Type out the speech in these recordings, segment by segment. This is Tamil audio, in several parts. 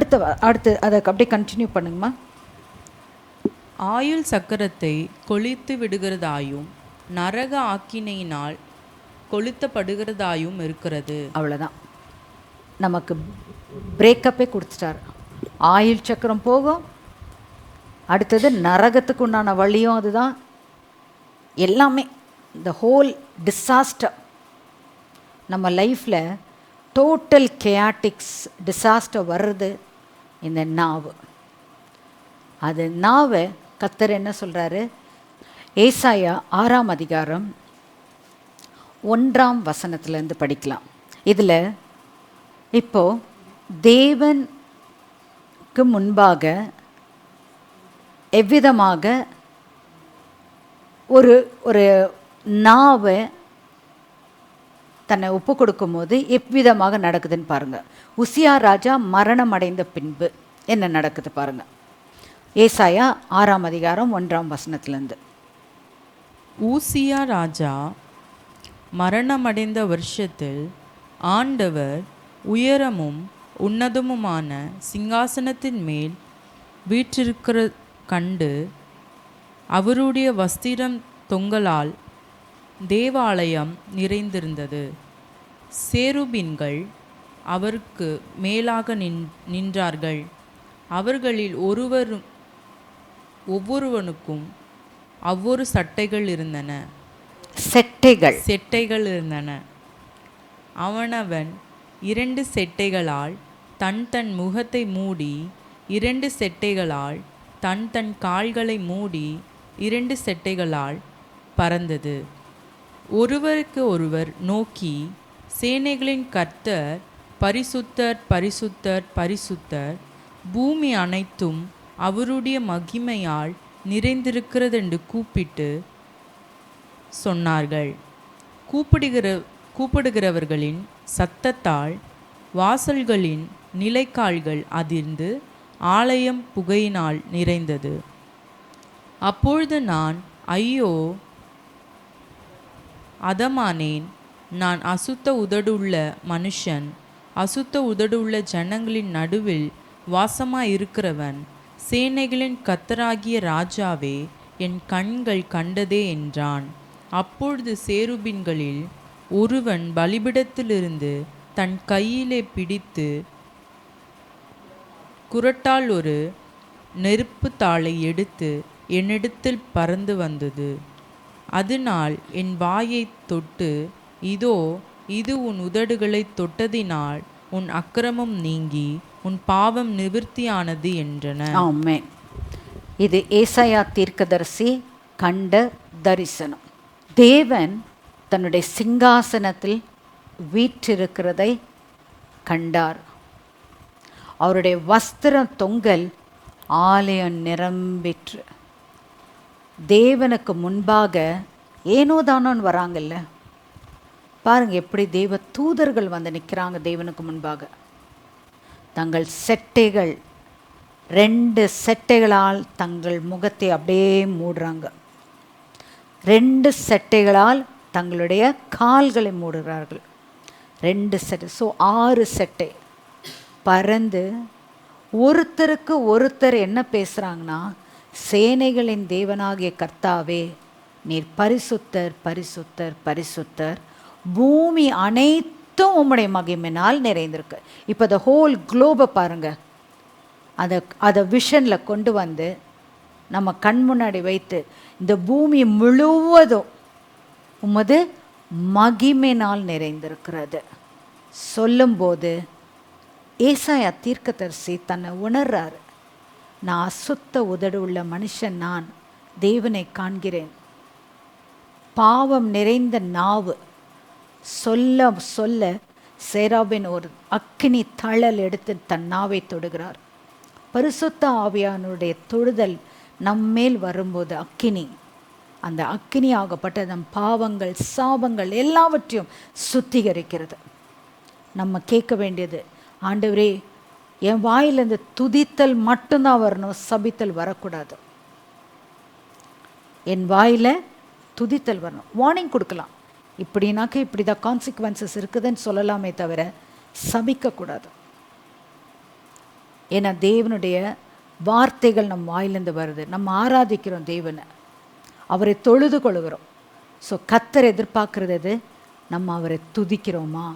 அடுத்த அடுத்து அதை அப்படியே கண்டினியூ பண்ணுங்கம்மா. ஆயுள் சக்கரத்தை கொளித்து விடுகிறதாயும் நரக ஆக்கினையினால் கொளுத்தப்படுகிறதாயும் இருக்கிறது. அவ்வளோதான் நமக்கு பிரேக்கப்பே கொடுத்துட்டார். ஆயுள் சக்கரம் போகும். அடுத்தது நரகத்துக்கு உண்டான வழியும் அதுதான். எல்லாமே இந்த ஹோல் டிசாஸ்டர் நம்ம லைஃப்பில் டோட்டல் கேயாட்டிக்ஸ் டிசாஸ்டர் வர்றது இந்த நாவு. அது நாவை கத்தர் என்ன சொல்கிறாரு ஏசாயா ஆறாம் அதிகாரம் ஒன்றாம் வசனத்திலேருந்து படிக்கலாம். இதில் இப்போது தேவனுக்கு முன்பாக எவ்விதமாக ஒரு ஒரு நாவை தன்னை ஒப்பு கொடுக்கும்போது எவ்விதமாக நடக்குதுன்னு பாருங்க. உசியா ராஜா மரணம் அடைந்த பின்பு என்ன நடக்குது பாருங்க. ஏசாயா ஆறாம் அதிகாரம் ஒன்றாம் வசனத்திலேருந்து. ஊசியா ராஜா மரணமடைந்த வருஷத்தில் ஆண்டவர் உயரமும் உன்னதமுமான சிங்காசனத்தின் மேல் வீற்றிருக்கிற கண்டு அவருடைய வஸ்திரம் தொங்கலால் தேவாலயம் நிறைந்திருந்தது. சேருபின்கள் அவருக்கு மேலாக நின் நின்றார்கள். அவர்களில் ஒருவரும் ஒவ்வொருவனுக்கும் அவ்வொரு சட்டைகள் இருந்தன. செட்டைகள். செட்டைகள் இருந்தன. அவனவன் இரண்டு செட்டைகளால் தன் தன் முகத்தை மூடி இரண்டு செட்டைகளால் தன் தன் கால்களை மூடி இரண்டு செட்டைகளால் பறந்தது. ஒருவருக்கு ஒருவர் நோக்கி சேனைகளின் கர்த்தர் பரிசுத்தர் பரிசுத்தர் பரிசுத்தர் பூமி அனைத்தும் அவருடைய மகிமையால் நிறைந்திருக்கிறதென்று கூப்பிட்டு சொன்னார்கள். கூப்பிடுகிற கூப்பிடுகிறவர்களின் சத்தத்தால் வாசல்களின் நிலைக்கால்கள் அதிர்ந்து ஆலயம் புகையினால் நிறைந்தது. அப்பொழுது நான் ஐயோ அதமானேன் நான் அசுத்த உதடுள்ள மனுஷன் அசுத்த உதடுள்ள ஜனங்களின் நடுவில் வாசமாயிருக்கிறவன் சேனைகளின் கத்தராகிய ராஜாவே என் கண்கள் கண்டதே என்றான். அப்பொழுது சேருபின்களில் ஒருவன் பலிபிடத்திலிருந்து தன் கையிலே பிடித்து குரட்டால் ஒரு நெருப்பு தாளை எடுத்து என்னிடத்தில் பறந்து வந்தது. அதனால் என் வாயைத் தொட்டு இதோ இது உன் உதடுகளைத் தொட்டதினால் உன் அக்கிரமம் நீங்கி உன் பாவம் நிவிர்த்தியானது என்றன. ஆமே இது ஏசாயா தீர்க்கதரிசி கண்ட தரிசனம். தேவன் தன்னுடைய சிங்காசனத்தில் வீற்றிருக்கிறதை கண்டார். அவருடைய வஸ்திர தொங்கல் ஆலயம் நிரம்பிற்று. தேவனுக்கு முன்பாக ஏனோ தானோன்னு வராங்கல்ல? பாருங்க எப்படி தெய்வ தூதர்கள் வந்து நிற்கிறாங்க தேவனுக்கு முன்பாக. தங்கள் செட்டைகள் ரெண்டு செட்டைகளால் தங்கள் முகத்தை அப்படியே மூடுறாங்க. ரெண்டு செட்டைகளால் தங்களுடைய கால்களை மூடுகிறார்கள். ரெண்டு செட்டை ஸோ ஆறு செட்டை. பறந்து ஒருத்தருக்கு ஒருத்தர் என்ன பேசுகிறாங்கன்னா சேனைகளின் தேவனாகிய கர்த்தாவே நீர் பரிசுத்தர் பரிசுத்தர் பரிசுத்தர். பூமி அனைத்தும் உம்முடைய மகிமினால் நிறைந்திருக்கு. இப்போ த ஹோல் குளோபை பாருங்கள் அதை அதை விஷனில் கொண்டு வந்து நம்ம கண் முன்னாடி வைத்து இந்த பூமி முழுவதும் உமது மகிமைனால் நிறைந்திருக்கிறது. சொல்லும்போது ஏசாயா தீர்க்கதரிசி தன்னை உணர்றாரு. நான் அசுத்த உதடு உள்ள மனுஷன் நான் தேவனை காண்கிறேன். பாவம் நிறைந்த நாவு. சொல்ல சொல்ல சேராபின் ஒரு அக்கினி தழல் எடுத்து தன் நாவை தொடுகிறார். பரிசுத்த ஆவியானுடைய தொடுதல் நம்மேல் வரும்போது அக்கினி. அந்த அக்கினி ஆகப்பட்ட நம் பாவங்கள் சாபங்கள் எல்லாவற்றையும் சுத்திகரிக்கிறது. நம்ம கேட்க வேண்டியது ஆண்டவரே என் வாயிலிருந்து துதித்தல் மட்டும்தான் வரணும் சபித்தல் வரக்கூடாது. என் வாயில் துதித்தல் வரணும். வார்னிங் கொடுக்கலாம். இப்படினாக்க இப்படி தான் கான்சிக்வன்சஸ் இருக்குதுன்னு சொல்லலாமே தவிர சபிக்கக்கூடாது. ஏன்னா தேவனுடைய வார்த்தைகள் நம் வாயிலிருந்து வருது. நம்ம ஆராதிக்கிறோம் தேவனை. அவரை தொழுது கொள்கிறோம். ஸோ கத்தர் எதிர்பார்க்குறது எது? நம்ம அவரை துதிக்கிறோமா?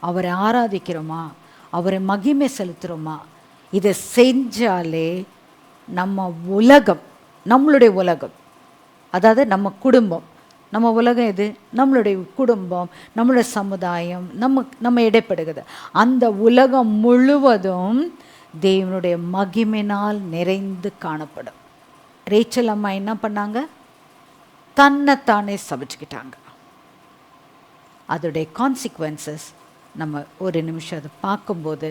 அவரை ஆராதிக்கிறோமா? அவரை மகிமை செலுத்துகிறோமா இதை செஞ்சாலே நம்ம உலகம் நம்மளுடைய உலகம் அதாவது நம்ம குடும்பம். நம்ம உலகம் எது? நம்மளுடைய குடும்பம் நம்மளுடைய சமுதாயம் நம்ம நம்ம இடைப்படுகிறது. அந்த உலகம் முழுவதும் தேவனுடைய மகிமைனால் நிறைந்து காணப்படும். ரேச்சல் அம்மா என்ன பண்ணாங்க? தன்னைத்தானே சபிச்சுக்கிட்டாங்க. அதோடைய கான்சிக்வன்சஸ் நம்ம ஒரு நிமிஷம் அதை பார்க்கும்போது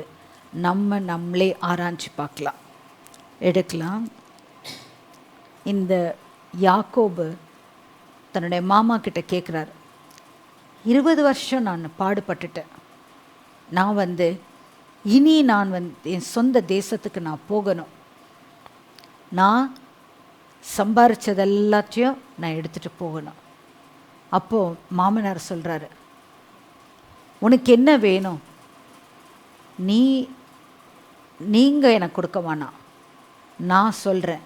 நம்ம நம்மளே ஆராய்ச்சி பார்க்கலாம். எடுக்கலாம். இந்த யாக்கோபு தன்னுடைய மாமா கிட்ட கேட்குறாரு இருபது வருஷம் நான் பாடுபட்டுட்டேன். நான் வந்து இனி நான் வந்து என் சொந்த தேசத்துக்கு நான் போகணும். நான் சம்பாரிச்சது எல்லாத்தையும் நான் எடுத்துகிட்டு போகணும். அப்போது மாமனார் சொல்கிறாரு உனக்கு என்ன வேணும்? நீ நீங்கள் எனக்கு கொடுக்க வேணாம். நான் சொல்கிறேன்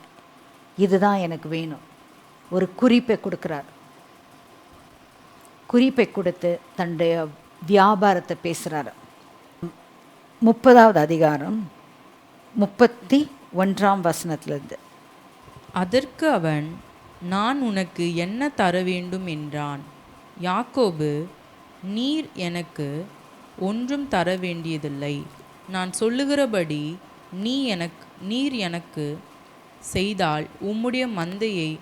இதுதான் எனக்கு வேணும். ஒரு குறிப்பை கொடுக்குறார். குறிப்பை கொடுத்து தன்னுடைய வியாபாரத்தை பேசுகிறாரு முப்பதாவது அதிகாரம் முப்பத்தி ஒன்றாம் வசனத்திலிருந்து. அதற்கு அவன் நான் உனக்கு என்ன தர வேண்டும் என்றான். யாக்கோபு நீர் எனக்கு ஒன்றும் தர வேண்டியதில்லை. நான் சொல்லுகிறபடி நீ எனக்கு நீர் எனக்கு செய்தால் உம்முடைய மந்தையை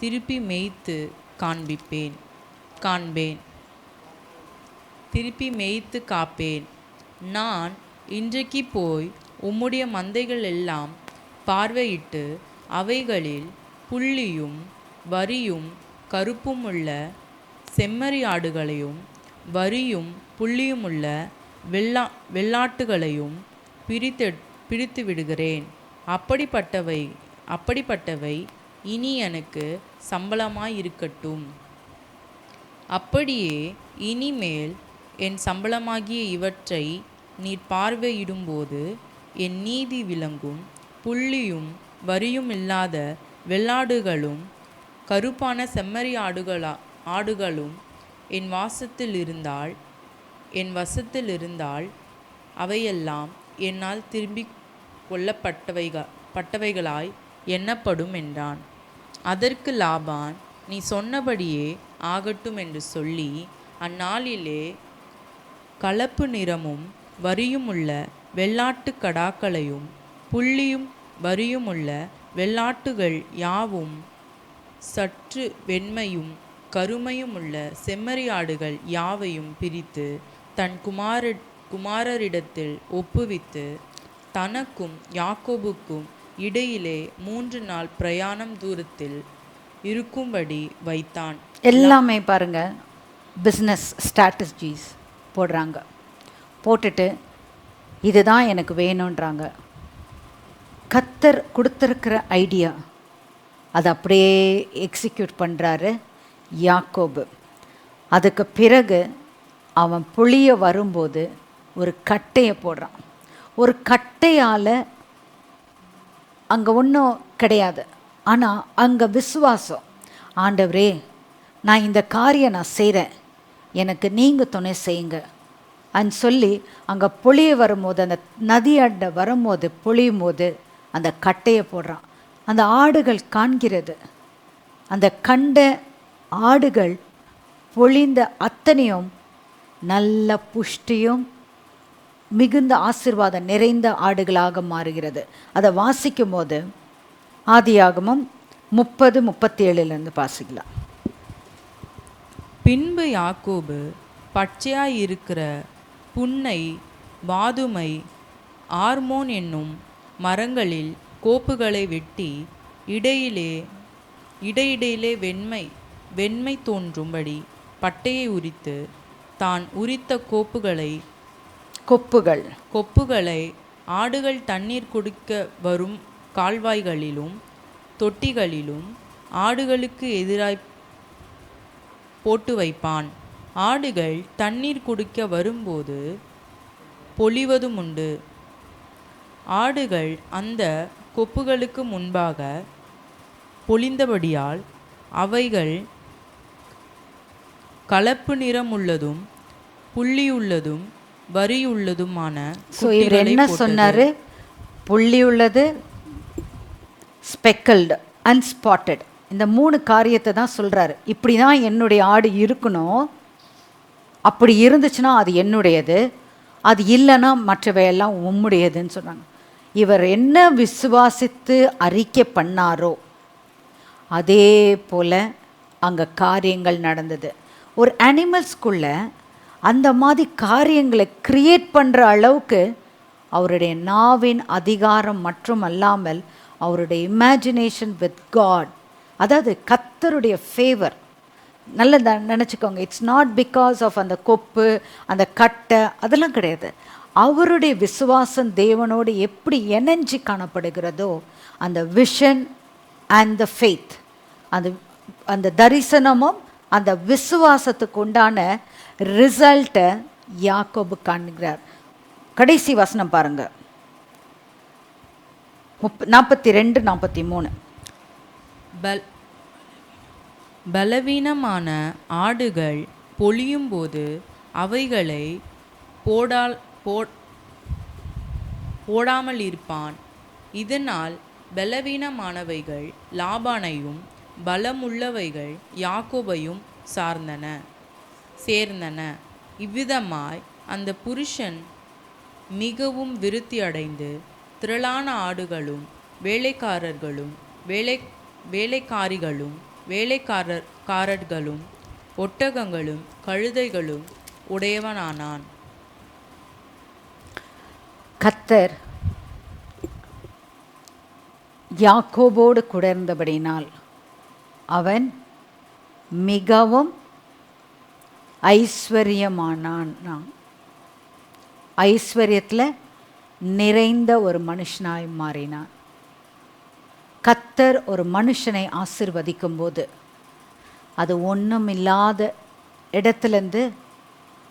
திருப்பி மேய்த்து காண்பிப்பேன் காண்பேன். திருப்பி மேய்த்து காப்பேன். நான் இன்றைக்கு போய் உம்முடைய மந்தைகள் எல்லாம் பார்வையிட்டு அவைகளில் புள்ளியும் வரியும் கருப்புமுள்ள செம்மறி ஆடுகளையும் வரியும் புள்ளியுமுள்ள வெள்ளா வெள்ளாட்டுகளையும் பிரித்து பிரித்து விடுகிறேன் அப்படிப்பட்டவை அப்படிப்பட்டவை இனி எனக்கு சம்பளமாய் இருக்கட்டும் அப்படியே இனிமேல் என் சம்பளமாகிய இவற்றை நீர் பார்வையிடும்போது என் நீதி விளங்கும் புள்ளியும் வரியும் இல்லாத வெள்ளாடுகளும் கருப்பான செம்மறி ஆடுகளா ஆடுகளும் என் வாசத்தில் இருந்தால் என் வசத்தில் இருந்தால் அவையெல்லாம் என்னால் திரும்பி கொல்லப்பட்டவைக பட்டவைகளாய் எண்ணப்படும் என்றான். அதற்கு லாபான் நீ சொன்னபடியே ஆகட்டும் என்று சொல்லி அந்நாளிலே கலப்பு நிறமும் வரியுமுள்ள வெள்ளாட்டுக் கடாக்களையும் புள்ளியும் வரியுமுள்ள வெள்ளாட்டுகள் யாவும் சற்று வெண்மையும் கருமையுமுள்ள செம்மறியாடுகள் யாவையும் பிரித்து தன் குமார குமாரரிடத்தில் ஒப்புவித்து தனக்கும் யாக்கோபுக்கும் இடையிலே மூன்று நாள் பிரயாணம் தூரத்தில் இருக்கும்படி வைத்தான். எல்லாமே பாருங்க பிஸ்னஸ் ஸ்ட்ராட்டஜிஸ் போடுறாங்க. போட்டுட்டு இதுதான் எனக்கு வேணுன்றாங்க கத்தர் கொடுத்துருக்கிற ஐடியா அதை அப்படியே எக்ஸிக்யூட் பண்ணுறாரு யாக்கோபு. அதுக்கு பிறகு அவன் புளிய வரும்போது ஒரு கட்டையை போடுறான். ஒரு கட்டையால் அங்கே ஒன்றும் கிடையாது. ஆனால் அங்கே விசுவாசம். ஆண்டவரே நான் இந்த காரியம் நான் செய்கிறேன் எனக்கு நீங்கள் துணை செய்யுங்க. அன்னு சொல்லி அங்கே பொழிய வரும்போது அந்த நதி அண்டை வரும்போது பொழியும் போது அந்த கட்டையை போடுறான். அந்த ஆடுகள் காண்கிறது. அந்த கண்ட ஆடுகள் பொழிந்த அத்தனையும் நல்ல புஷ்டியும் மிகுந்த ஆசிர்வாதம் நிறைந்த ஆடுகளாக மாறுகிறது. அதை வாசிக்கும் போது ஆதியாகமும் முப்பது முப்பத்தி ஏழுலேருந்து வாசிக்கலாம். பின்பு யாக்கோபு பச்சையாய் இருக்கிற புன்னை வாதுமை ஆர்மோன் என்னும் மரங்களில் கோப்புகளை வெட்டி இடையிலே இடையிடையிலே வெண்மை வெண்மை தோன்றும்படி பட்டையை உரித்து தான் உரித்த கோப்புகளை கொப்புகள். கொப்புகளை ஆடுகள் தண்ணீர் குடிக்க வரும் கால்வாய்களிலும் தொட்டிகளிலும் ஆடுகளுக்கு எதிராய் போட்டு வைப்பான். ஆடுகள் தண்ணீர் குடிக்க வரும்போது பொழிவதும் உண்டு. ஆடுகள் அந்த கொப்புகளுக்கு முன்பாக பொழிந்தபடியால் அவைகள் கலப்பு நிறமுள்ளதும் புள்ளியுள்ளதும் வரியுள்ளதுமான ஸோ இவர் என்ன. சொன்னாரு? புள்ளி உள்ளது ஸ்பெக்கல்டு அன்ஸ்பாட்டட் இந்த மூணு காரியத்தை தான் சொல்றாரு. இப்படி தான் என்னுடைய ஆடு இருக்கணும். அப்படி இருந்துச்சுன்னா அது என்னுடையது. அது இல்லைன்னா மற்றவையெல்லாம் உம்முடையதுன்னு சொன்னாங்க. இவர் என்ன விசுவாசித்து அறிக்கை பண்ணாரோ அதே போல் அங்கே காரியங்கள் நடந்தது. ஒரு அனிமல்ஸ்குள்ள அந்த மாதிரி காரியங்களை கிரியேட் பண்ணுற அளவுக்கு அவருடைய நாவின் அதிகாரம் மற்றும் அல்லாமல் அவருடைய இமேஜினேஷன் வித் காட் அதாவது கத்தருடைய ஃபேவர் நல்ல நினச்சிக்கோங்க. இட்ஸ் நாட் பிகாஸ் ஆஃப் அந்த கொப்பு அந்த கட்டை அதெல்லாம் கிடையாது. அவருடைய விசுவாசம் தேவனோடு எப்படி இணைஞ்சி காணப்படுகிறதோ அந்த விஷன் அண்ட் த ஃபெய்த் அந்த அந்த தரிசனமும் அந்த விசுவாசத்துக்கு உண்டான ரிசல்ட்டை யாக்கோபு காண்கிறார். கடைசி வசனம் பாருங்க. முப் நாற்பத்தி ரெண்டு நாற்பத்தி மூணு பல் பலவீனமான ஆடுகள் பொழியும் போது அவைகளை போடால் போ போடாமல் இருப்பான் இதனால் பலவீனமானவைகள் லாபானையும் பலமுள்ளவைகள் யாக்கோபையும் சார்ந்தன சேர்ந்தன. இவ்விதமாய் அந்த புருஷன் மிகவும் விருத்தி அடைந்து திரளான ஆடுகளும் வேலைக்காரர்களும் வேலை வேலைக்காரிகளும் வேலைக்காரர் காரர்களும் ஒட்டகங்களும் கழுதைகளும் உடையவனானான். கத்தர் யாக்கோபோடு குடர்ந்தபடினால் அவன் மிகவும் ஐஸ்வர்யமானான். ஐஸ்வர்யத்தில் நிறைந்த ஒரு மனுஷனாய் மாறினான். கத்தர் ஒரு மனுஷனை ஆசிர்வதிக்கும் போது அது ஒன்றும் இல்லாத இடத்துலேருந்து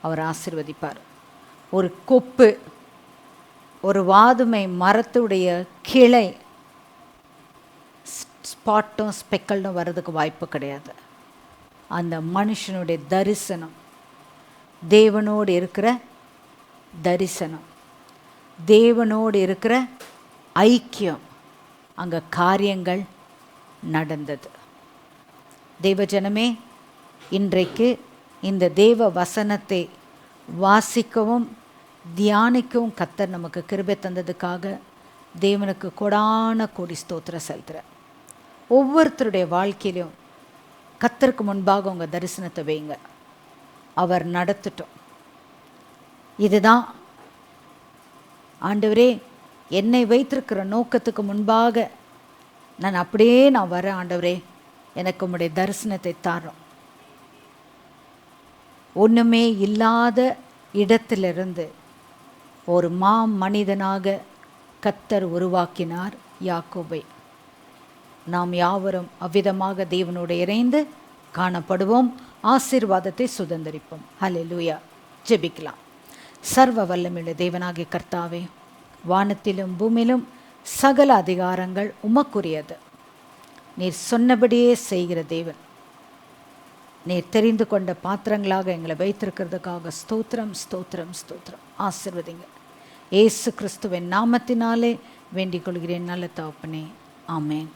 அவர் ஆசிர்வதிப்பார். ஒரு கொப்பு ஒரு வாதுமை மரத்துடைய கிளை ஸ்பாட்டும் ஸ்பெக்கல்டும் வர்றதுக்கு வாய்ப்பு கிடையாது. அந்த மனுஷனுடைய தரிசனம் தேவனோடு இருக்கிற தரிசனம் தேவனோடு இருக்கிற ஐக்கியம் அங்கே காரியங்கள் நடந்தது. தேவஜனமே இன்றைக்கு இந்த தேவ வசனத்தை வாசிக்கவும் தியானிக்கவும் கத்தர் நமக்கு கிருபை தந்ததுக்காக தேவனுக்கு கொடான கோடி ஸ்தோத்திர செலுத்துகிறேன் ஒவ்வொருத்தருடைய வாழ்க்கையிலையும் கத்தருக்கு முன்பாக உங்கள் தரிசனத்தை வைங்க. அவர் நடத்துட்டோம். இதுதான். ஆண்டவரே என்னை வைத்திருக்கிற நோக்கத்துக்கு முன்பாக நான் அப்படியே நான் வரேன் ஆண்டவரே. எனக்கு உம்முடைய தரிசனத்தை தாரோம். ஒன்றுமே இல்லாத இடத்திலிருந்து ஒரு மா மனிதனாக கத்தர் உருவாக்கினார் யாக்கோபை. நாம் யாவரும் அவ்விதமாக தேவனோடு இணைந்து காணப்படுவோம். ஆசீர்வாதத்தை சுதந்திரிப்போம். லூயா ஜெபிக்கலாம். சர்வ வல்லமிழ தேவனாகிய கர்த்தாவே வானத்திலும் பூமியிலும் சகல அதிகாரங்கள் உமக்குரியது. நீர் சொன்னபடியே செய்கிற தேவன். நீர் தெரிந்து கொண்ட பாத்திரங்களாக எங்களை வைத்திருக்கிறதுக்காக ஸ்தோத்திரம் ஸ்தோத்திரம் ஸ்தோத்திரம். ஆசிர்வதிங்க. ஏசு கிறிஸ்துவின் நாமத்தினாலே வேண்டிக் கொள்கிறேன் நல்ல தகப்பனே. ஆமேன்.